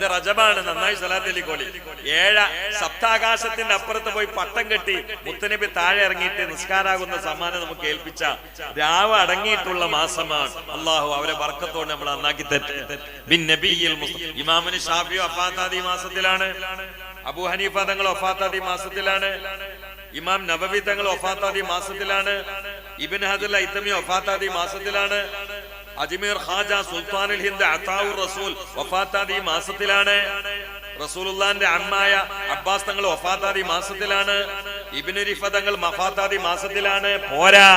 ഇത് റജബാണ് നന്നായി സലാത്തലിക്കോളി ഏഴ സപ്താകാശത്തിന്റെ അപ്പുറത്ത് പോയി പട്ടം കെട്ടി മുത്തനബി താഴെ ഇറങ്ങിയിട്ട് നിസ്കാരാകുന്ന സമ്മാനം നമുക്ക് ഏൽപ്പിച്ച രാവ് അടങ്ങിയിട്ടുള്ള മാസമാണ്. അള്ളാഹു അവരെ വർക്കത്തോട് നമ്മൾ നന്നാക്കി തരും ബിൻ നബിയിൽ മുസ്ത- ഇമാമിന് ഷാഫി അഫാത്താദി മാസത്തിലാണ്. അബു ഹനീഫ തങ്ങൾ ഒഫാത്താദി മാസത്തിലാണ്. ഇമാം നബവി തങ്ങൾ ഒഫാത്താദി മാസത്തിലാണ്. ഇബിൻ ഹദുൽ ഐത്തമി ഒഫാത്താദി മാസത്തിലാണ്. അജ്മീർ ഹാജ സുൽത്താനുൽ ഹിന്ദ് അത്താവുർ റസൂൽ വഫാത്താദി മാസത്തിലാണ്. റസൂലുള്ളാന്റെ അമ്മായ അബ്ബാസ് തങ്ങൾ വഫാത്താദി മാസത്തിലാണ്. ഇബിനുരിഫ തങ്ങൾ മഫാത്താദി മാസത്തിലാണ്. പോരാ.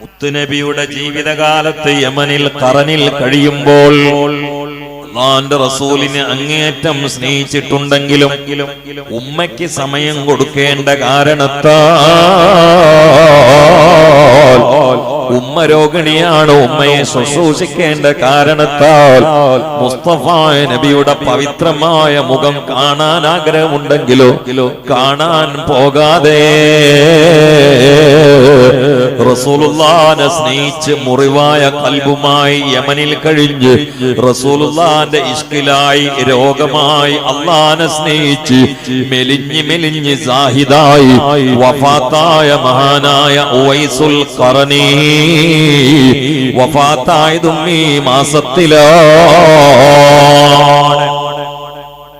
മുത്തുനബിയുടെ ജീവിതകാലത്ത് യമനിൽ കറനിൽ കഴിയുമ്പോൾ അള്ളാന്റെ റസൂലിനെ അങ്ങേയറ്റം സ്നേഹിച്ചിട്ടുണ്ടെങ്കിലും ഉമ്മയ്ക്ക് സമയം കൊടുക്കേണ്ട കാരണത്താൽ ഉമ്മ രോഗിണിയാണ്? ഉമ്മയെ ശുശ്രൂഷിക്കേണ്ട കാരണത്താൽ മുസ്തഫ നബിയുടെ പവിത്രമായ മുഖം കാണാൻ ആഗ്രഹമുണ്ടെങ്കിലോ? കാണാൻ പോകാതെ റസൂലുള്ളാനെ സ്നേഹിച്ച് മുറിവായ കൽബുമായി യമനിൽ കഴിഞ്ഞ് റസൂലുള്ളാന്റെ ഇഷ്കിലായി രോഗമായി അള്ളാനെ സ്നേഹിച്ച് മെലിഞ്ഞ് മെലിഞ്ഞ് സാഹിദായി വഫാത്തായ മഹാനായ ഉവൈസുൽ ഖറനീ വഫാത്തായതും ഈ മാസത്തിലാണ്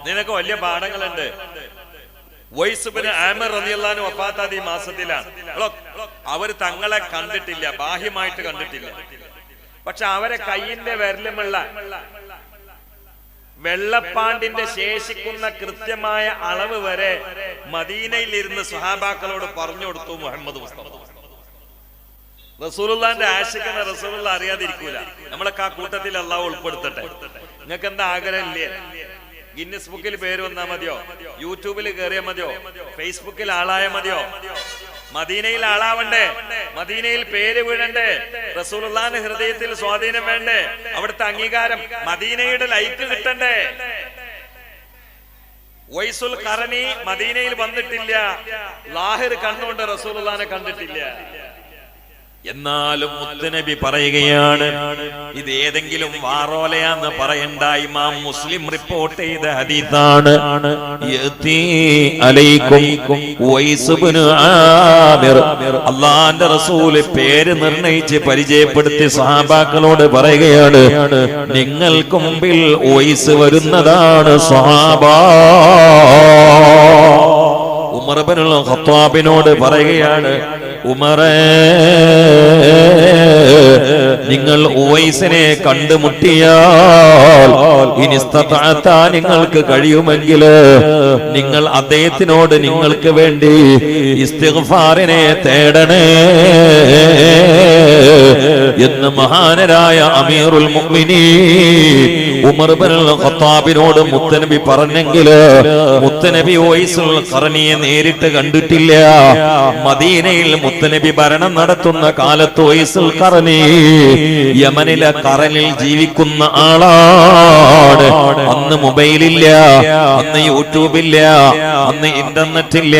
നിനക്ക് വലിയ പാഠങ്ങളുണ്ട്. വൈസുബിന് ആമർ റളിയല്ലാഹു ഈ മാസത്തിലാണ്. അവർ തങ്ങളെ കണ്ടിട്ടില്ല ബാഹ്യമായിട്ട് കണ്ടിട്ടില്ല. പക്ഷെ അവരെ കയ്യിന്റെ വിരലുമുള്ള വെള്ളപ്പാണ്ടിന്റെ ശേഷിക്കുന്ന കൃത്യമായ അളവ് വരെ മദീനയിൽ ഇരുന്ന് സുഹാബാക്കളോട് പറഞ്ഞു കൊടുത്തു മുഹമ്മദ് മുസ്തഫ. റസൂലുള്ളാന്റെ ആശിക്കുന്ന റസൂലുള്ള അറിയാതിരിക്കൂല. നമ്മളൊക്കെ ആ കൂട്ടത്തിൽ അള്ളാഹ് ഉൾപ്പെടുത്തട്ടെ. നിങ്ങൾക്ക് എന്താ ആഗ്രഹം ഇല്ലേ ഗിന്നസ് ബുക്കിൽ പേര് വന്നാ മതിയോ? യൂട്യൂബിൽ കയറിയാ മതിയോ? ഫേസ്ബുക്കിൽ ആളായ മതിയോ? മദീനയിൽ ആളാവണ്ടേ. മദീനയിൽ പേര് വീഴണ്ടേ. റസൂലുള്ളാന്റെ ഹൃദയത്തിൽ സ്വാധീനം വേണ്ടേ? അവിടുത്തെ അംഗീകാരം മദീനയുടെ ലൈക്ക് കിട്ടണ്ടേ? വൈസുൽ കറനി മദീനയിൽ വന്നിട്ടില്ല. ലാഹിർ കണ്ണുകൊണ്ട് റസൂലുള്ളാനെ കണ്ടിട്ടില്ല. എന്നാലും മുത്തുനബി പറയുകയാണ് ഇത് ഏതെങ്കിലും വാറോലയാന്ന് പറയണ്ട ഇമാം മുസ്ലിം റിപ്പോർട്ട് ചെയ്ത ഹദീസാണ്. അള്ളാന്റെ റസൂൽ പേര് നിർണയിച്ച് പരിചയപ്പെടുത്തി സഹാബാക്കളോട് പറയുകയാണ് നിങ്ങൾക്ക് മുമ്പിൽ വയസ്സ് വരുന്നതാണ് സഹാബാ. ഉമർ ഇബ്നുൽ ഖത്താബിനോട് പറയുകയാണ് ഉമറേ. നിങ്ങൾ ഉവൈസിനെ കണ്ടുമുട്ടിയാൽ ഇനി നിങ്ങൾക്ക് കഴിയുമെങ്കിൽ നിങ്ങൾ അദ്ദേഹത്തിനോട് നിങ്ങൾക്ക് വേണ്ടി ഇസ്തിഫാറിനെ തേടണേ എന്ന് മഹാനരായ അമീറുൽ മുഅ്മിനീൻ ഉമർ ബിൻ ഖത്താബിനോട് മുത്തനബി പറഞ്ഞെങ്കിൽ മുത്തനബി ഓയിസുൽ കറണിയെ നേരിട്ട് കണ്ടിട്ടില്ല. മദീനയിൽ മുത്തനബി ഭരണം നടത്തുന്ന കാലത്ത് ഓയിസുൽ ഖറനി യമനിലെ കറലിൽ ജീവിക്കുന്ന ആളാണ്. അന്ന് മൊബൈലില്ല അന്ന് യൂട്യൂബില്ല അന്ന് ഇന്റർനെറ്റ് ഇല്ല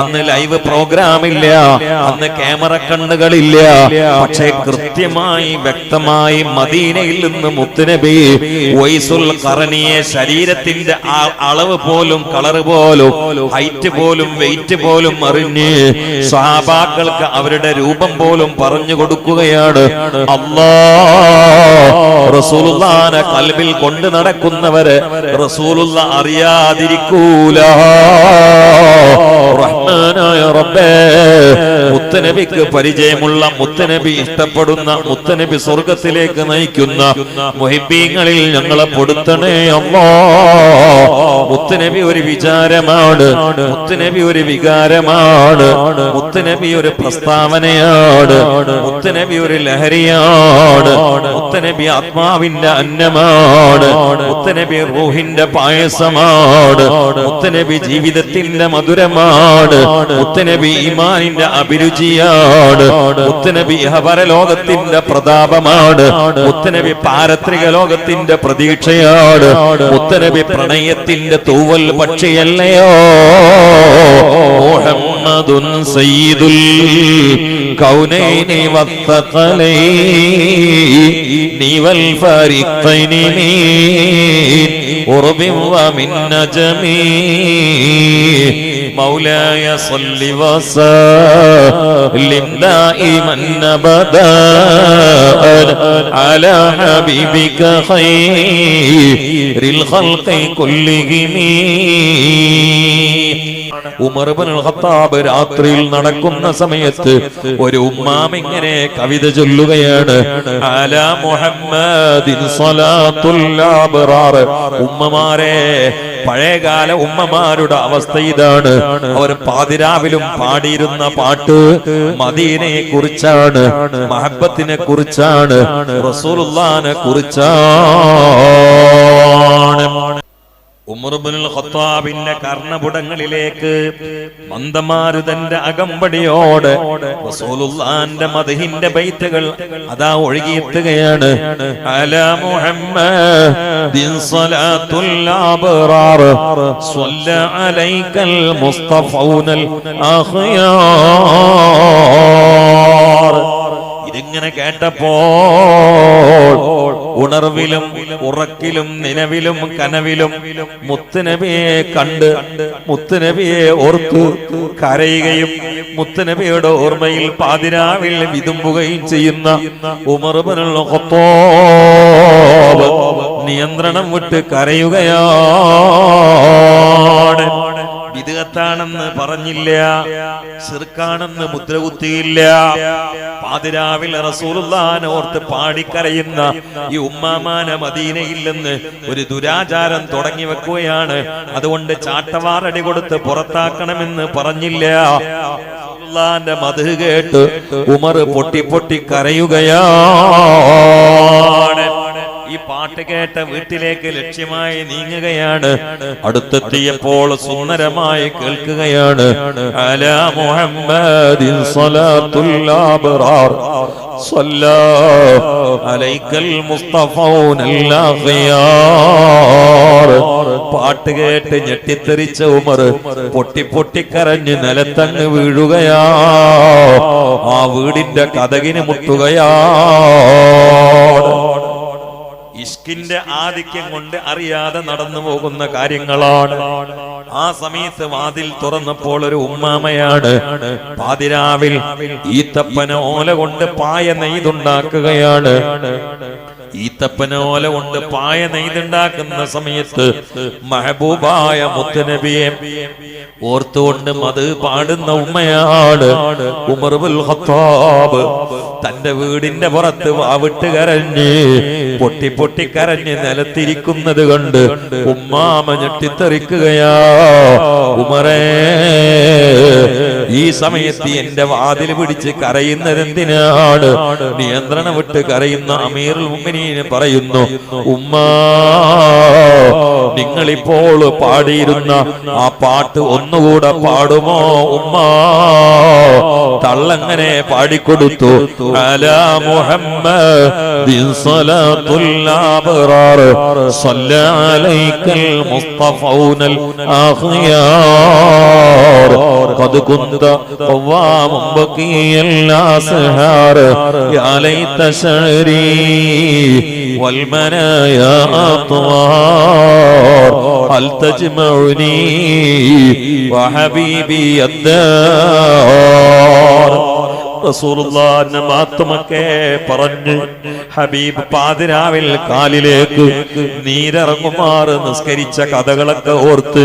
അന്ന് ലൈവ് പ്രോഗ്രാം ഇല്ല അന്ന് ക്യാമറ കണ്ണുകളില്ല. പക്ഷെ കൃത്യമായി വ്യക്തമായി മദീനയിൽ നിന്ന് മുത്തുനബി വൈസുൽ കറനിയെ ശരീരത്തിന്റെ അളവ് പോലും കളറ് പോലും ഹൈറ്റ് പോലും വെയിറ്റ് പോലും അറിഞ്ഞ് സഹാബാക്കൾക്ക് അവരുടെ രൂപം പോലും പറഞ്ഞു കൊടുക്കുകയാണ്. അല്ലാ റസൂലുള്ളാനെ കൽബിൽ കൊണ്ട് നടക്കുന്നവരെ റസൂലുള്ള അറിയാതിരിക്കൂല. റഹ്മാനായ റബ്ബേ മുത്തനബിക്ക് പരിചയമുള്ള മുത്തനബി ഇഷ്ടപ്പെടുന്ന മുത്തനബി സ്വർഗത്തിലേക്ക് നയിക്കുന്ന മുഹിബീങ്ങളിൽ ഞങ്ങളെ പൊടുത്തണേ അമ്മോ മുത്തനബി ഒരു വിചാരമാണ്. മുത്തനബി ഒരു വികാരമാണ്. മുത്തനബി ഒരു പ്രസ്താവനയാണ്. മുത്തനബി ഒരു ലഹരിയാണ്. മുത്തനബി ആത്മാവിന്റെ അന്നമാണ്. മുത്തനബി റൂഹിന്റെ പായസമാണ്. മുത്തനബി ജീവിതത്തിന്റെ മധുരമാണ്. മുത്തനബി ഈമാനിന്റെ അഭിരുചിയാണ് മുത്തനബി ഇഹപരലോകത്തിന്റെ പ്രതാപമാണ്. മുത്തനബി പാരത്രിക ലോകത്തിന്റെ പ്രതീക്ഷയാണ് മുത്തനബി പ്രണയത്തിന്റെ തൂവൽ പക്ഷിയല്ലയോ? മോഹം محمد سيد الكونين والثقلين. والفارقين من قرب ومن نجم. مولاي صل وسلم دائما ابدا على حبيبك خير الخلق كلهم. ഉമർ ഇബ്നുൽ ഖത്താബ് രാത്രിയിൽ നടക്കുന്ന സമയത്ത് ഒരു ഉമ്മാം ഇങ്ങനെ കവിത ചൊല്ലുകയാണ്. ആലാ മുഹമ്മദിൻ ഉമ്മമാരെ പഴയകാല ഉമ്മമാരുടെ അവസ്ഥ ഇതാണ്. അവർ പാതിരാവിലും പാടിയിരുന്ന പാട്ട് മദീനയെ കുറിച്ചാണ് മഹബത്തിനെ കുറിച്ചാണ് റസൂലുള്ളാനെ കുറിച്ചാണ് ഉമർബുൽ ഖത്താബിന്റെ കർണപുടങ്ങളിലേക്ക് മന്ദമാരുതന്റെ അകമ്പടിയോട് റസൂലുള്ളാന്റെ മദഹിന്റെ ബൈത്തുകൾ അതാ ഒഴുകിയെത്തുകയാണ്. അലാ മുഹമ്മദിൻ സ്വലാത്തുൽ അബ്റാർ സ്വല്ല അലൈക്കൽ മുസ്തഫൗനൽ അഖ്യാർ ഇതിങ്ങനെ കേട്ടപ്പോൾ ഉണർവിലും ഉറക്കിലും നിലവിലും കനവിലും മുത്തുനബിയെ കണ്ട് മുത്തുനബിയെ ഓർത്തു കരയുകയും മുത്തുനബിയുടെ ഓർമ്മയിൽ പാതിരാവിൽ വിതുമ്പുകയും ചെയ്യുന്ന ഉമർബനുള്ള നിയന്ത്രണം വിട്ട് കരയുകയാണ്. വിദഗത്താണെന്ന് പറഞ്ഞില്ല ശിർക്കാണെന്ന് മുദ്ര കുത്തിയില്ല പാതിരാവിൽ റസൂലുള്ളാനെ ഓർത്ത് പാടിക്കരയുന്ന ഈ ഉമ്മാമാന മദീനയില്ലെന്ന് ഒരു ദുരാചാരം തുടങ്ങി വെക്കുകയാണ്. അതുകൊണ്ട് ചാട്ടവാറടി കൊടുത്ത് പുറത്താക്കണമെന്ന് പറഞ്ഞില്ല. റസൂലുള്ളാന്റെ മധു കേട്ട് ഉമർ പൊട്ടി പൊട്ടി കരയുകയാണ് ഈ പാട്ട് കേട്ട വീട്ടിലേക്ക് ലക്ഷ്യമായി നീങ്ങുകയാണ്. അടുത്തെത്തിയപ്പോൾ സുന്ദരമായി കേൾക്കുകയാണ്. അലാ മുഹമ്മദിൻ പാട്ട് കേട്ട് ഞെട്ടിത്തെറിച്ച ഉമർ പൊട്ടി പൊട്ടിക്കരഞ്ഞ് നിലത്തങ്ങ് വീഴുകയാ. ആ വീടിന്റെ കഥകിന് മുട്ടുകയാ. ഇഷ്കിന്റെ ആധിക്യം കൊണ്ട് അറിയാതെ നടന്നു പോകുന്ന കാര്യങ്ങളാണ്. ആ സമയത്ത് വാതിൽ തുറന്നപ്പോൾ ഒരു ഉമ്മാമയാണ് പാതിരാവിൽ ഈത്തപ്പന ഓല കൊണ്ട് പായ നെയ്തുണ്ടാക്കുകയാണ് ഈത്തപ്പന ഓല കൊണ്ട് പായ നെയ്തുണ്ടാക്കുന്ന സമയത്ത് മഹബൂബായ മുത്തനബിയെ ഓർത്തുകൊണ്ട് മത് പാടുന്ന ഉമ്മയാണ് ഉമർബുൽ ഖത്താബ്. തന്റെ വീടിന്റെ പുറത്ത് വാവിട്ട് കരഞ്ഞ് പൊട്ടി പൊട്ടി കരഞ്ഞ് നിലത്തിരിക്കുന്നത് കണ്ട് ഉമ്മാമ ഞെട്ടിത്തെറിക്കുകയാ. ഉമറേ ഈ സമയത്ത് എന്റെ വാതിൽ പിടിച്ച് കരയുന്നത് എന്തിനാണ് നിയന്ത്രണം വിട്ട് കരയുന്ന അമീറുൽ മുഅ്മിനീൻ പറയുന്നു ഉമ്മാ നിങ്ങളിപ്പോൾ പാടിയിരുന്ന ആ പാട്ട് ഒന്നുകൂടെ പാടുമോ ഉമ്മാ? തള്ളങ്ങനെ പാടിക്കൊടുത്തു അലാ മുസ്തഫൗനൽ അഖിയാർ قد كنت قواما بقي الأسهار يا ليت شعري والمنايا أطوار. هل تجمعني وحبيبي الدار؟ റസൂലുള്ളാന്റെ മാത്തുമൊക്കെ പറഞ്ഞു ഹബീബ് പാതിരാവിൽ കാലിലേക്ക് നീരറങ്ങുമാർ നിസ്കരിച്ച കഥകളൊക്കെ ഓർത്ത്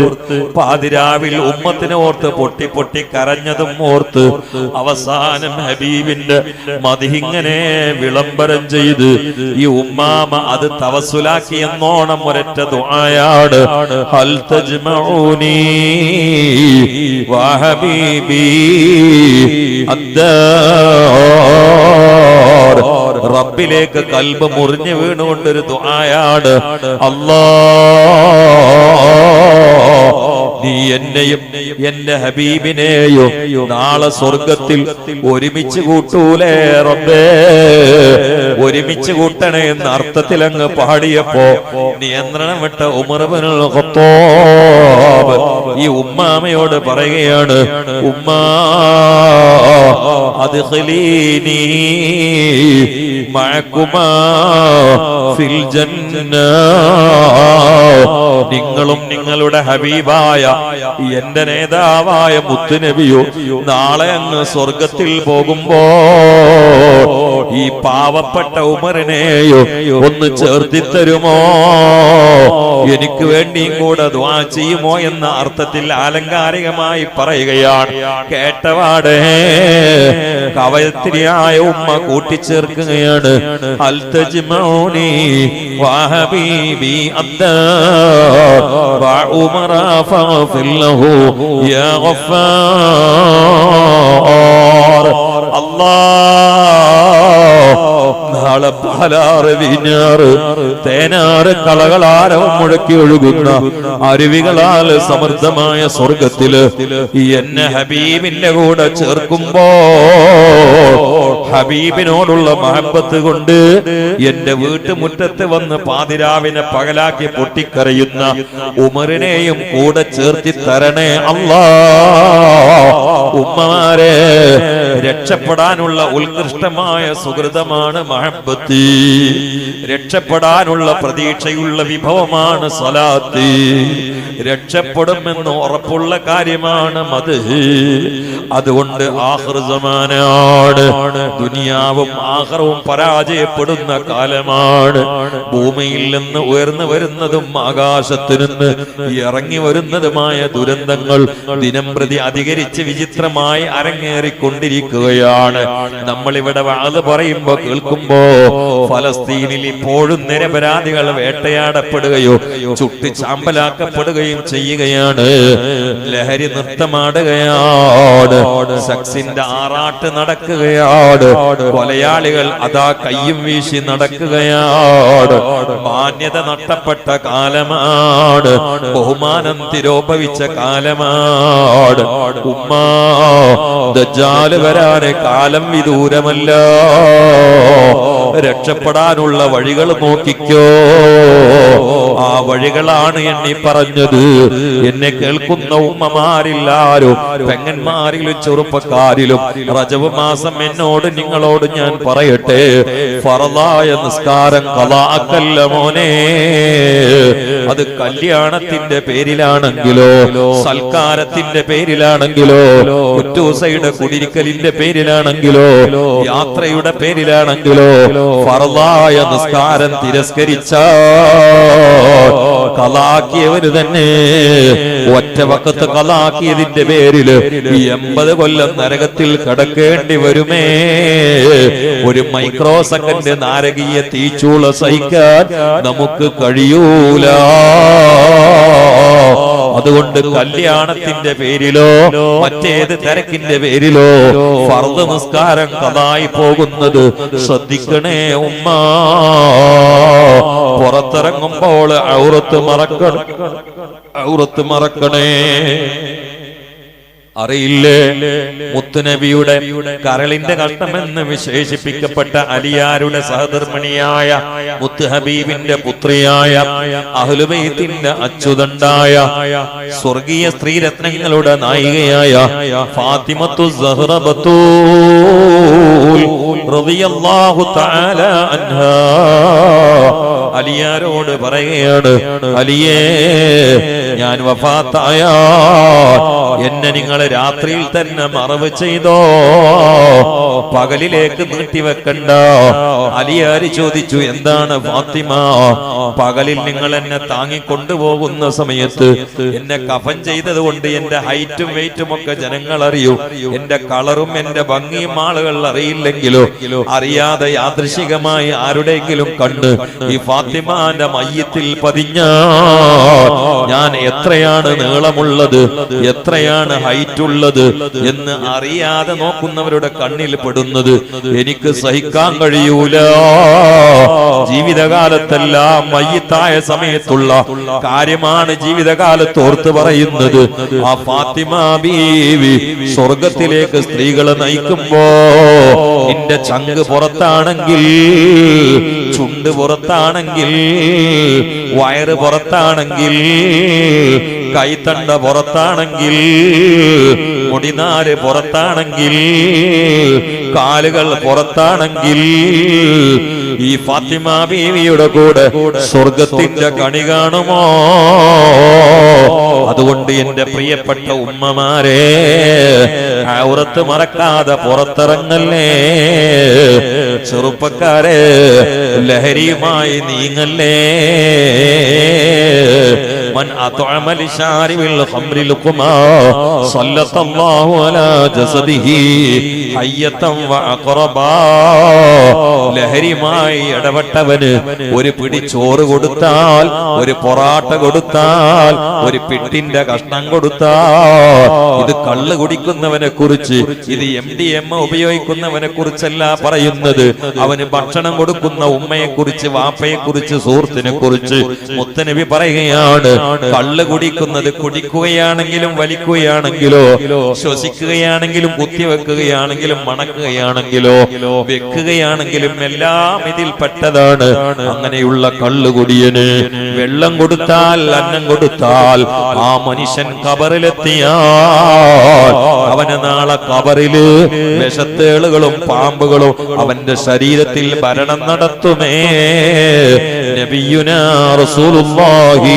പാതിരാവിൽ ഉമ്മത്തിനെ ഓർത്ത് പൊട്ടി പൊട്ടി കരഞ്ഞതും ഓർത്ത് അവസാനം ഹബീബിന്റെ മതിഹിങ്ങനെ വിളംബരം ചെയ്ത് ഈ ഉമ്മാമ അത് തവസുലാക്കി എന്നോണം ഒരറ്റ ദുആയാണ്. ഹൽ തജ്മഊനി വഹബീബി അദ്ദാർ റബ്ബിലേക്ക് കൽബ് മുറിഞ്ഞു വീണുകൊണ്ടൊരു ദുആയാണ്. അല്ലാ നീ എന്നെയും എന്റെ ഹബീബിനെയും നാളെ സ്വർഗത്തിൽ ഒരുമിച്ച് കൂട്ടൂലേ റബ്ബേ. ഒരുമിച്ച് കൂട്ടണേ എന്ന അർത്ഥത്തിൽ അങ്ങ് പാടിയപ്പോ നിയന്ത്രണം വിട്ട ഉമർബനുൽ ഖത്താബ് ഈ ഉമ്മാമയോട് പറയുകയാണ് ഉമ്മാ അത് മഴക്കുമാ ഫിൽ ജന്ന നിങ്ങളും നിങ്ങളുടെ ഹബീബായ എന്റെ നേതാവായ മുത്തുനബിയോ നാളെ അങ്ങ് സ്വർഗത്തിൽ പോകുമ്പോ ഈ പാവപ്പെട്ട ഉമറിനെയോ ഒന്ന് ചേർത്തി തരുമോ എനിക്ക് വേണ്ടിയും കൂടെ ദ്വാ ചെയ്യുമോ എന്ന അർത്ഥത്തിൽ ആലങ്കാരികമായി പറയുകയാണ്. കേട്ടവാടേ കവയത്രിയായ ഉമ്മ കൂട്ടിച്ചേർക്കുകയാണ്. വിളിക്കുകയാണ് അൽതജ്മൗനി വഹബീബി അദ്ദാ വഉമറ ഫഗ്ഫിർ ലഹു യാ ഗഫാർ അല്ലാ തേനാറ് കളകളാരവം മുഴക്കി ഒഴുകുന്ന അരുവികളാൽ സമൃദ്ധമായ സ്വർഗത്തിൽ എന്നെ ഹബീബിന്റെ കൂടെ ചേർക്കുമ്പോ ഹബീബിനോടുള്ള മഹബത്ത് കൊണ്ട് എന്റെ വീട്ടുമുറ്റത്ത് വന്ന് പാതിരാവിനെ പകലാക്കി പൊട്ടിക്കറിയുന്ന ഉമറിനെയും കൂടെ ചേർത്തി തരണേ അല്ലാ. ഉമ്മമാരെ രക്ഷപ്പെടാനുള്ള ഉത്കൃഷ്ടമായ സുഹൃതമാണ് മഹബത്തി. രക്ഷപ്പെടാനുള്ള പ്രതീക്ഷയുള്ള വിഭവമാണ് സലാത്ത് രക്ഷപ്പെടുമെന്ന് ഉറപ്പുള്ള കാര്യമാണ് മത് അതുകൊണ്ട് ആഹൃതമാനാണ് ദുനിയാവും ആഹ്റവും പരാജയപ്പെടുന്ന കാലമാണ്. ഭൂമിയിൽ നിന്ന് ഉയർന്നു വരുന്നതും ആകാശത്തു നിന്ന് ഇറങ്ങി വരുന്നതുമായ ദുരന്തങ്ങൾ ദിനം പ്രതി അധികരിച്ച് വിചിത്രമായി അരങ്ങേറിക്കൊണ്ടിരിക്കുകയാണ് നമ്മൾ ഇവിടെ വാത് പറയുമ്പോ കേൾക്കുമ്പോ ഫലസ്തീനിൽ ഇപ്പോഴും നിരപരാധികൾ വേട്ടയാടപ്പെടുകയോ ചുട്ടി ചാമ്പലാക്കപ്പെടുകയും ചെയ്യുകയാണ്. ലഹരി നൃത്തമാടുകയാണ്. സെക്സിന്റെ ആറാട്ട് നടക്കുകയാണ്. കൊലയാളികൾ അതാ കയ്യും വീശി നടക്കുകയാണ്. മാന്യത നഷ്ടപ്പെട്ട കാലമാണ്. ബഹുമാനം തിരോപവിച്ച കാലമാണ്. ഉമ്മ ദജ്ജാൽ വരാന് കാലം വിദൂരമല്ല. രക്ഷപ്പെടാനുള്ള വഴികൾ നോക്കിക്കോ. ആ വഴികളാണ് എണ്ണി പറഞ്ഞത്. എന്നെ കേൾക്കുന്ന ഉമ്മമാരില്ലാരും പെങ്ങന്മാരിലും ചെറുപ്പക്കാരിലും റജവ് മാസം എന്നോട് നിങ്ങളോട് ഞാൻ പറയട്ടെ. ഫറദായ നിസ്കാരം കലാക്കല്ല മോനെ. അത് കല്യാണത്തിന്റെ പേരിലാണെങ്കിലോ സൽക്കാരത്തിന്റെ പേരിലാണെങ്കിലോ കുറ്റൂസയുടെ കുടിരിക്കലിന്റെ പേരിലാണെങ്കിലോ യാത്രയുടെ പേരിലാണെങ്കിലോ ഫറദായ നിസ്കാരം തിരസ്കരിച്ച കലാക്കിയവര് തന്നെ ഒറ്റ വക്കത്ത് കലാക്കിയതിന്റെ പേരിൽ എൺപത് കൊല്ലം നരകത്തിൽ കടക്കേണ്ടി വരുമേ. ഒരു മൈക്രോ സെക്കൻഡ് നാരകീയ തീച്ചൂള സഹിക്കാൻ നമുക്ക് കഴിയൂല. അതുകൊണ്ട് കല്യാണത്തിന്റെ പേരിലോ മറ്റേത് തിരക്കിന്റെ പേരിലോ ഫർദ് നിസ്കാരം കഥായി പോകുന്നത് ശ്രദ്ധിക്കണേ ഉമ്മ. പുറത്തിറങ്ങുമ്പോൾ ഔറത്ത് മറക്കണം ഔറത്ത് മറക്കണേ. അറിയില്ലേ? മുത്തുനബിയുടെ കരളിന്റെ കഷ്ടമെന്ന് വിശേഷിപ്പിക്കപ്പെട്ട അലിയാരുടെ സഹധർമ്മിണിയായ മുത്ത് ഹബീബിന്റെ പുത്രിയായ അഹ്ലുബൈത്തിന്റെ അച്യുതണ്ടായ സ്വർഗീയ സ്ത്രീരത്നങ്ങളുടെ നായികയായ ഫാത്തിമത്തു സഹ്റബത്തൂ അലിയാരോട് പറയുകയാണ് അലിയേ ഞാൻ വഫാത്തായ. എന്നെ നിങ്ങൾ രാത്രിയിൽ തന്നെ മറവ് ചെയ്തോ? പകലിലേക്ക് നീട്ടിവെക്കണ്ട അലിയാര് ചോദിച്ചു എന്താണ് ഫാത്തിമ? പകലിൽ നിങ്ങൾ എന്നെ താങ്ങിക്കൊണ്ടുപോകുന്ന സമയത്ത് എന്നെ കഫൻ ചെയ്തത് കൊണ്ട് എന്റെ ഹൈറ്റും വെയിറ്റും ഒക്കെ ജനങ്ങൾ അറിയൂ എന്റെ കളറും എന്റെ ഭംഗിയും ആളുകൾ അറിയില്ലെങ്കിലോ അറിയാതെ യാദൃശികമായി ആരുടെയെങ്കിലും കണ്ട് ഈ ഫാത്തിമാന്റെ മയ്യത്തിൽ പതിഞ്ഞ ഞാൻ എത്രയാണ് നീളമുള്ളത് എത്രയാണ് ഹൈറ്റ് ഉള്ളത് എന്ന് അറിയാതെ നോക്കുന്നവരുടെ കണ്ണിൽ പെടുന്നത് എനിക്ക് സഹിക്കാൻ കഴിയൂല. ജീവിതകാലത്തെല്ലാം മയ്യത്തായ സമയത്തുള്ള കാര്യമാണ് ജീവിതകാലത്ത് ഓർത്ത് പറയുന്നത്. ആ ഫാത്തിമ ബീവി സ്വർഗത്തിലേക്ക് സ്ത്രീകളെ നയിക്കുമ്പോ നിന്റെ ചങ്ക് പുറത്താണെങ്കിൽ ചുണ്ട് പുറത്താണെങ്കിൽ വയറ് പുറത്താണെങ്കിൽ കൈത്തണ്ട പുറത്താണെങ്കിൽ മുടിനാല് പുറത്താണെങ്കിൽ കാലുകൾ പുറത്താണെങ്കിൽ ഈ ഫാത്തിമ ബീവിയുടെ കൂടെ സ്വർഗത്തിന്റെ കണി കാണുമോ? അതുകൊണ്ട് എന്റെ പ്രിയപ്പെട്ട ഉമ്മമാരെ ഔറത്ത് മറക്കാതെ പുറത്തിറങ്ങല്ലേ? ചെറുപ്പക്കാരെ ലഹരിയുമായി നീങ്ങല്ലേ? മൻ അലാ ഹയ്യതൻ ലഹരിമായി ഇടപെട്ടവന് ഒരു പിടി ചോറ് കൊടുത്താൽ ഒരു പൊറാട്ട കൊടുത്താൽ ഒരു പിട്ടിന്റെ കഷ്ണം കൊടുത്താൽ. ഇത് കള്ള് കുടിക്കുന്നവനെ കുറിച്ച് ഇത് എം ഡി എം ഉപയോഗിക്കുന്നവനെ കുറിച്ചല്ല പറയുന്നത്. അവന് ഭക്ഷണം കൊടുക്കുന്ന ഉമ്മയെ കുറിച്ച് വാപ്പയെ കുറിച്ച് സുഹൃത്തിനെ കുറിച്ച് മുത്തനവി പറയുകയാണ് കള്ള് കുടിക്കുന്നത് കുടിക്കുകയാണെങ്കിലും വലിക്കുകയാണെങ്കിലോ ശ്വസിക്കുകയാണെങ്കിലും കുത്തിവെക്കുകയാണെങ്കിലും മണക്കുകയാണെങ്കിലോ വെക്കുകയാണെങ്കിലും എല്ലാം ഇതിൽ പെട്ടതാണ്. അങ്ങനെയുള്ള കള്ളുകുടിയന് വെള്ളം കൊടുത്താൽ അന്നം കൊടുത്താൽ ആ മനുഷ്യൻ കബറിലെത്തിയാൽ അവന് നാളെ കബറിൽ വിഷത്തേളുകളും പാമ്പുകളും അവന്റെ ശരീരത്തിൽ ഭരണം നടത്തുമേ. നബിയുനാ റസൂലുള്ളാഹി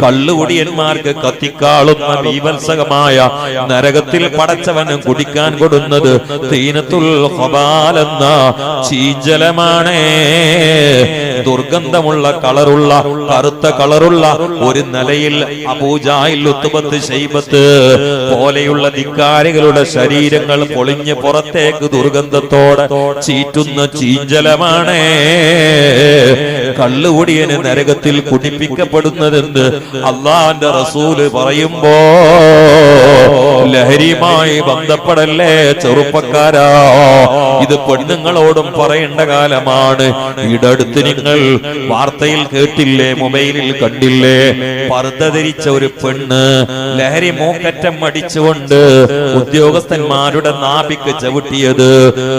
കള്ളുകുടിയന്മാർക്ക് കത്തിക്കാളുന്ന ബീഭത്സകമായ നരകത്തിൽ പടച്ചവന് കുടിക്കാൻ കൊടുന്നത് തീനത്തുൽ ഹബാലെന്ന ചീജലമാണ് ദുർഗന്ധമുള്ള കളറുള്ള കറുത്ത കളറുള്ള ഒരു നിലയിൽ അബൂജായിൽ ശൈബത്ത് പോലെയുള്ള ധിക്കാരികളുടെ ശരീരങ്ങൾ പൊളിഞ്ഞ് പുറത്തേക്ക് ദുർഗന്ധത്തോടെ ചീറ്റുന്ന ചീഞ്ചലമാണേ. കള്ളുകുടിയന് നരകത്തിൽ കുടിപ്പിക്കപ്പെടുന്നതെന്ന് അള്ളാന്റെ റസൂൽ പറയുമ്പോ ലഹരിയുമായി ബന്ധപ്പെടല്ലേ ചെറുപ്പക്കാരാ? ഇത് പെണ്ണുങ്ങളോടും പറയേണ്ട കാലമാണ്. ഇടടുത്ത് നിങ്ങൾ വാർത്തയിൽ കേട്ടില്ലേ മൊബൈലിൽ കണ്ടില്ലേ? പർദ്ദ ധരിച്ച ഒരു പെണ്ണ് ലഹരി മൂക്കറ്റം അടിച്ചുകൊണ്ട് ഉദ്യോഗസ്ഥന്മാരുടെ നാഭിക്ക് ചവിട്ടിയത്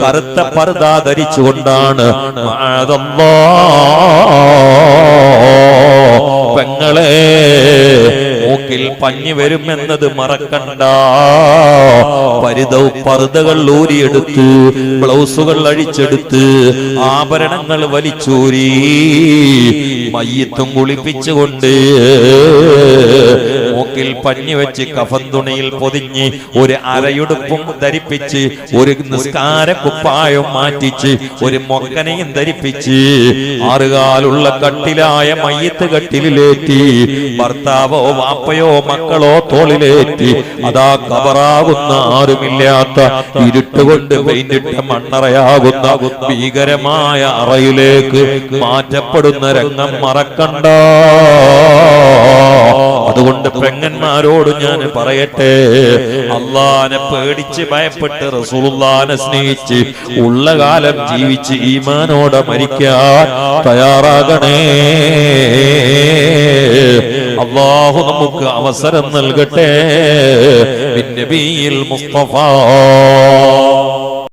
കറുത്ത പർദ്ദ ധരിച്ചുകൊണ്ടാണ്. മാതല്ലാ. പഞ്ഞി വരുമെന്നത് മറക്കണ്ട. പരിതവും പർദകൾ ഊരിയെടുത്ത് ബ്ലൗസുകൾ അഴിച്ചെടുത്ത് ആഭരണങ്ങൾ വലിച്ചൂരി മയ്യത്തും കുളിപ്പിച്ചുകൊണ്ട് മൂക്കിൽ പഞ്ഞി വെച്ച് കഫൻ തുണിയിൽ പൊതിഞ്ഞ് ഒരു അരയുടുപ്പും ധരിപ്പിച്ച് ഒരു നിസ്കാര കുപ്പായം മാറ്റിച്ച് ഒരു മൊക്കനെയും ധരിപ്പിച്ച് ആറുകാലുള്ള കട്ടിലായ മയ്യത്ത് കട്ടിലേറ്റി ഭർത്താവോ വാപ്പയോ മക്കളോ തോളിലേറ്റി അതാ കവറാകുന്ന ആരുമില്ലാത്ത ഇരുട്ടുകൊണ്ട് പെയിന്റിട്ട മണ്ണറയാകുന്ന ഭീകരമായ അറയിലേക്ക് മാറ്റപ്പെടുന്ന രംഗം മറക്കണ്ട. അതുകൊണ്ട് പെങ്ങന്മാരോട് ഞാൻ പറയട്ടെ. അള്ളാനെ പേടിച്ച് ഭയപ്പെട്ട് റസൂലുള്ളാനെ സ്നേഹിച്ച് ഉള്ള കാലം ജീവിച്ച് ഈമാനോടെ മരിക്കാൻ തയ്യാറാകണേ. അള്ളാഹു നമുക്ക് അവസരം നൽകട്ടെ. മുസ്തഫ.